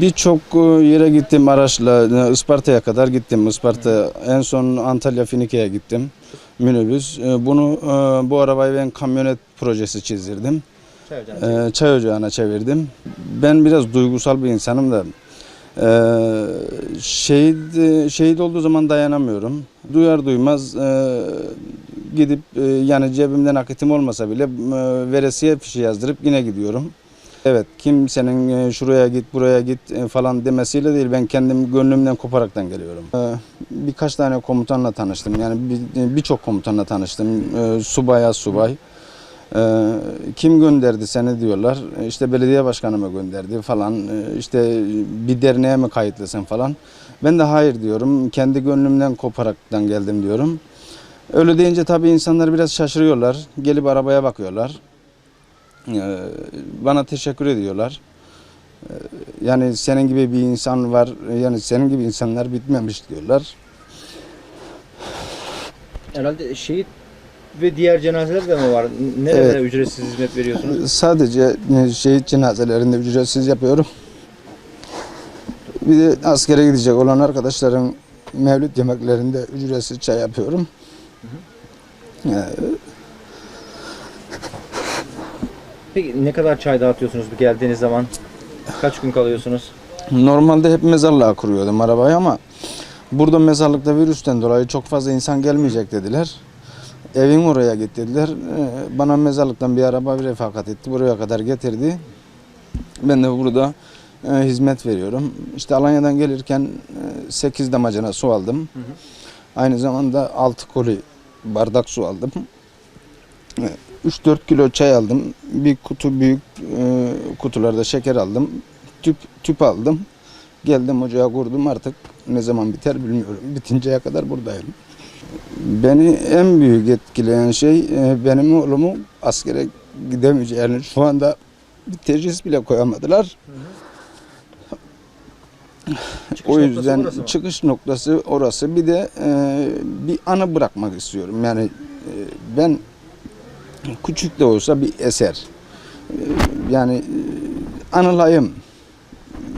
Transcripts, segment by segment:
Birçok e, yere gittim araçla. e, Isparta'ya kadar gittim. Isparta en son Antalya Finike'ye gittim. Minibüs. E, Bunu bu arabayı ben kamyonet projesi çizdirdim. Çay ocağına çevirdim. Ben biraz duygusal bir insanım da şehit şehit olduğu zaman dayanamıyorum. Duyar duymaz gidip yani cebimden nakitim olmasa bile veresiye fişi yazdırıp yine gidiyorum. Evet kimsenin e, şuraya git buraya git e, falan demesiyle değil ben kendim gönlümden koparaktan geliyorum. E, Birkaç tane komutanla tanıştım yani bir- birçok komutanla tanıştım subaya subay. Kim gönderdi seni diyorlar işte belediye başkanı mı gönderdi falan işte bir derneğe mi kayıtlısın falan. Ben de hayır diyorum kendi gönlümden koparaktan geldim diyorum. Öyle deyince tabii insanlar biraz şaşırıyorlar gelip arabaya bakıyorlar. Ee, bana teşekkür ediyorlar. Ee, Yani senin gibi bir insan var, yani senin gibi insanlar bitmemiş diyorlar. Herhalde şehit ve diğer cenazeler de mi var? Nerede Evet. ücretsiz hizmet veriyorsunuz? Sadece e, şehit cenazelerinde ücretsiz yapıyorum. Bir de askere gidecek olan arkadaşların mevlüt yemeklerinde ücretsiz çay yapıyorum. Ee, Peki ne kadar çay dağıtıyorsunuz bu geldiğiniz zaman? Kaç gün kalıyorsunuz? Normalde hep mezarlığa kuruyordum arabayı ama burada mezarlıkta virüsten dolayı çok fazla insan gelmeyecek dediler. Evin oraya git dediler. Ee, Bana mezarlıktan bir araba bir refakat etti. Buraya kadar getirdi. Ben de burada e, hizmet veriyorum. İşte Alanya'dan gelirken 8 damacana su aldım. Aynı zamanda 6 koli bardak su aldım. E, 3-4 kilo çay aldım. Bir kutu büyük e, kutularda şeker aldım. Tüp tüp aldım. Geldim ocağa kurdum artık ne zaman biter bilmiyorum. Bitinceye kadar buradayım. Beni en büyük etkileyen şey e, benim oğlumu askere gidemeyeceğini şu anda bir tecris bile koyamadılar. Çıkış o noktası yüzden mı? çıkış noktası orası. Bir de e, bir anı bırakmak istiyorum. Yani e, ben küçük de olsa bir eser. E, yani e, anılayım.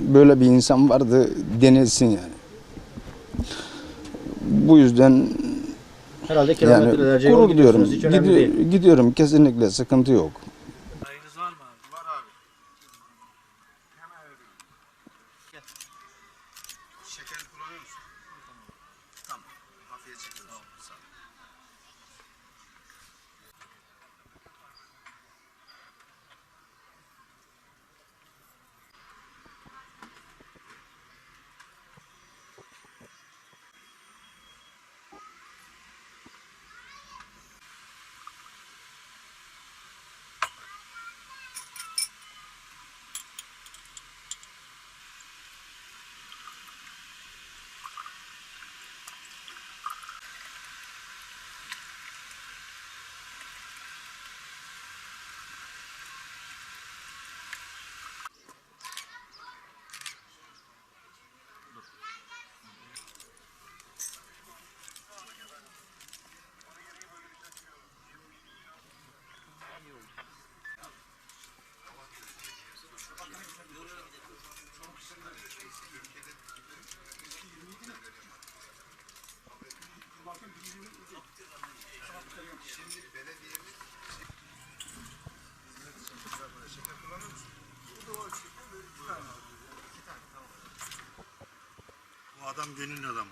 Böyle bir insan vardı denilsin yani. Bu yüzden Herhalde yani kilometrelerce yol gurur diyorum. gidiyorsunuz. Hiç önemli Gidi- değil. gidiyorum kesinlikle sıkıntı yok. Dayınız var mı abi? Var abi. Hemen vereyim. Gel. Şeker kullanıyor musun? Tamam. Tamam. Hafifçe çekiyoruz. Tamam. Sağ ol. Adam gönül adamı.